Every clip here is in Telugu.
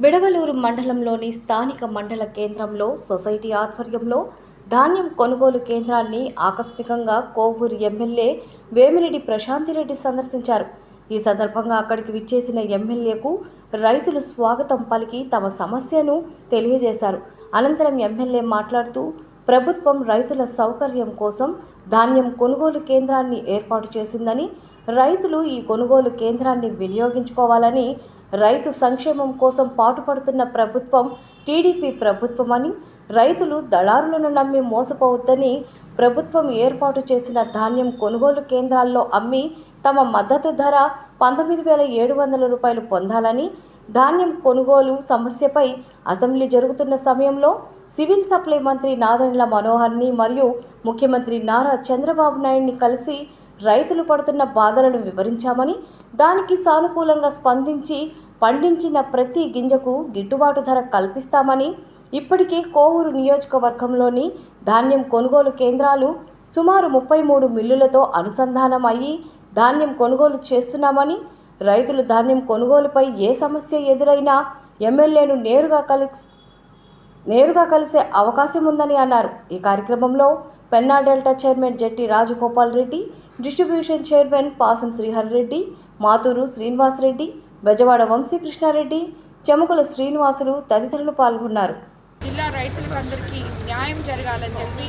బిడవలూరు మండలంలోని స్థానిక మండల కేంద్రంలో సొసైటీ ఆధ్వర్యంలో ధాన్యం కొనుగోలు కేంద్రాన్ని ఆకస్మికంగా కోవూరు ఎమ్మెల్యే వేమిరెడ్డి ప్రశాంతిరెడ్డి సందర్శించారు. ఈ సందర్భంగా అక్కడికి విచ్చేసిన ఎమ్మెల్యేకు రైతులు స్వాగతం పలికి తమ సమస్యను తెలియజేశారు. అనంతరం ఎమ్మెల్యే మాట్లాడుతూ ప్రభుత్వం రైతుల సౌకర్యం కోసం ధాన్యం కొనుగోలు కేంద్రాన్ని ఏర్పాటు చేసిందని రైతులు ఈ కొనుగోలు కేంద్రాన్ని వినియోగించుకోవాలని రైతు సంక్షేమం కోసం పాటుపడుతున్న ప్రభుత్వం టీడీపీ ప్రభుత్వమని రైతులు దళారులను నమ్మి మోసపోవద్దని ప్రభుత్వం ఏర్పాటు చేసిన ధాన్యం కొనుగోలు కేంద్రాల్లో అమ్మి తమ మద్దతు ధర పంతొమ్మిది వేల ఏడు వందల రూపాయలు పొందాలని ధాన్యం కొనుగోలు సమస్యపై అసెంబ్లీ జరుగుతున్న సమయంలో సివిల్ సప్లై మంత్రి నాదెండ్ల మనోహర్ని మరియు ముఖ్యమంత్రి నారా చంద్రబాబు నాయుడిని కలిసి రైతులు పడుతున్న బాధలను వివరించామని దానికి సానుకూలంగా స్పందించి పండించిన ప్రతి గింజకు గిట్టుబాటు ధర కల్పిస్తామని ఇప్పటికే కోవూరు నియోజకవర్గంలోని ధాన్యం కొనుగోలు కేంద్రాలు సుమారు ముప్పై మూడు మిల్లులతో అనుసంధానం అయ్యి ధాన్యం కొనుగోలు చేస్తున్నామని రైతులు ధాన్యం కొనుగోలుపై ఏ సమస్య ఎదురైనా ఎమ్మెల్యేను నేరుగా కలిసి నేరుగా కలిసే అవకాశం ఉందని అన్నారు. ఈ కార్యక్రమంలో Penna delta chairman Jatti Rajagopal Reddy distribution chairman Pasam Srihar Reddy మాతూరు Srinivas Reddy Bezawada Vamsi Krishna Reddy Chemukula Srinivasulu తదితరులు పాల్గొన్నారు. జిల్లా రైతులందరికీ న్యాయం జరగాలని చెప్పి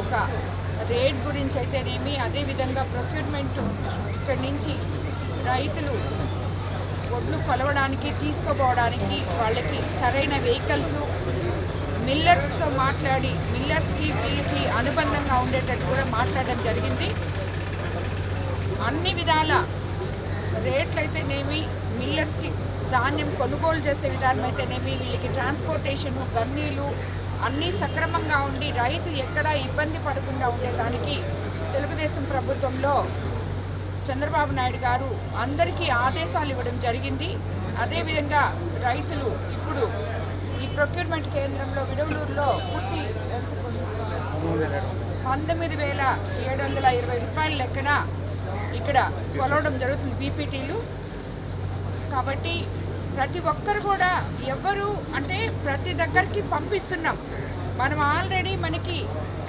ఒక రేట్ గురించి అయితేనేమి అదేవిధంగా ప్రొక్యూర్మెంట్ ఇక్కడి నుంచి రైతులు ఒడ్లు కొలవడానికి తీసుకుపోవడానికి వాళ్ళకి సరైన వెహికల్స్ మిల్లర్స్తో మాట్లాడి మిల్లర్స్కి వీళ్ళకి అనుబంధంగా ఉండేటట్టు కూడా మాట్లాడడం జరిగింది. అన్ని విధాల రేట్లు అయితేనేమి మిల్లర్స్కి ధాన్యం కొనుగోలు చేసే విధానం అయితేనేమి వీళ్ళకి ట్రాన్స్పోర్టేషన్ గన్నీలు అన్నీ సక్రమంగా ఉండి రైతు ఎక్కడా ఇబ్బంది పడకుండా ఉండేదానికి తెలుగుదేశం ప్రభుత్వంలో చంద్రబాబు నాయుడు గారు అందరికీ ఆదేశాలు ఇవ్వడం జరిగింది. అదేవిధంగా రైతులు ఇప్పుడు ఈ ప్రొక్యూర్మెంట్ కేంద్రంలో విడవలూరులో పూర్తి పంతొమ్మిది వేల ఏడు వందల ఇరవై రూపాయల లెక్కన ఇక్కడ కొలవడం జరుగుతుంది బీపీటీలు. కాబట్టి ప్రతి ఒక్కరు కూడా ఎవరు అంటే ప్రతి దగ్గరికి పంపిస్తున్నాం. మనం ఆల్రెడీ మనకి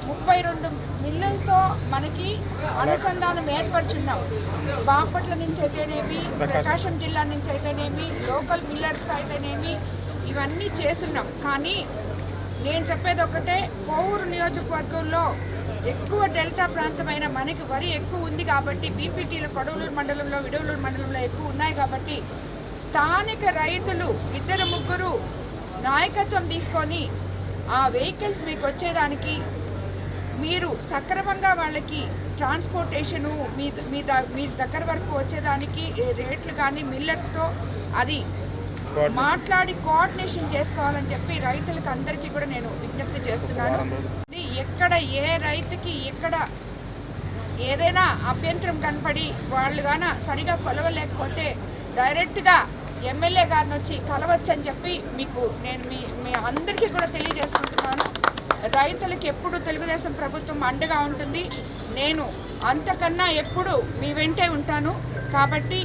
ముప్పై రెండు మిల్లులతో మనకి అనుసంధానం ఏర్పరచున్నాం. బాపట్ల నుంచి అయితేనేమి ప్రకాశం జిల్లా నుంచి అయితేనేమి లోకల్ మిల్లర్స్తో అయితేనేమి ఇవన్నీ చేస్తున్నాం. కానీ నేను చెప్పేది ఒకటే కోవూరు నియోజకవర్గంలో ఎక్కువ డెల్టా ప్రాంతమైన మనకి వరి ఎక్కువ ఉంది కాబట్టి బీపీటీలు కొడవలూరు మండలంలో విడవలూరు మండలంలో ఎక్కువ ఉన్నాయి కాబట్టి స్థానిక రైతులు ఇద్దరు ముగ్గురు నాయకత్వం తీసుకొని ఆ వెహికల్స్ మీకు వచ్చేదానికి మీరు సక్రమంగా వాళ్ళకి ట్రాన్స్పోర్టేషను మీ మీ ద- మీ దగ్గర వరకు వచ్చేదానికి రేట్లు కానీ మిల్లర్స్తో అది మాట్లాడి కోఆర్డినేషన్ చేసుకోవాలని చెప్పి రైతులకు అందరికీ కూడా నేను విజ్ఞప్తి చేస్తున్నాను. ఎక్కడ ఏ రైతుకి ఎక్కడ ఏదైనా అభ్యంతరం కనపడి వాళ్ళు గాన సరిగా కొలవలేకపోతే డైరెక్ట్గా ఎమ్మెల్యే గారిని వచ్చి కలవచ్చని చెప్పి మీకు నేను మీ మీ అందరికీ కూడా తెలియజేసుకుంటున్నాను. రైతులకి ఎప్పుడు తెలుగుదేశం ప్రభుత్వం అండగా ఉంటుంది నేను అంతకన్నా ఎప్పుడు మీ వెంటే ఉంటాను. కాబట్టి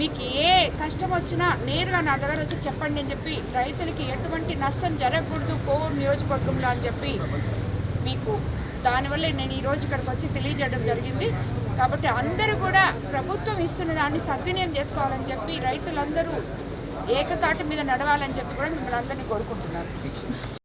మీకు ఏ కష్టం వచ్చినా నేరుగా నా దగ్గర వచ్చి చెప్పండి అని చెప్పి రైతులకి ఎటువంటి నష్టం జరగకూడదు కోవూరు నియోజకవర్గంలో అని చెప్పి మీకు దానివల్ల నేను ఈ రోజు ఇక్కడికి వచ్చి తెలియజేయడం జరిగింది. కాబట్టి అందరూ కూడా ప్రభుత్వం ఇస్తున్న దాన్ని సద్వినియోగం చేసుకోవాలని చెప్పి రైతులందరూ ఏకతాటి మీద నడవాలని చెప్పి కూడా మిమ్మల్ని అందరినీ కోరుకుంటున్నాను.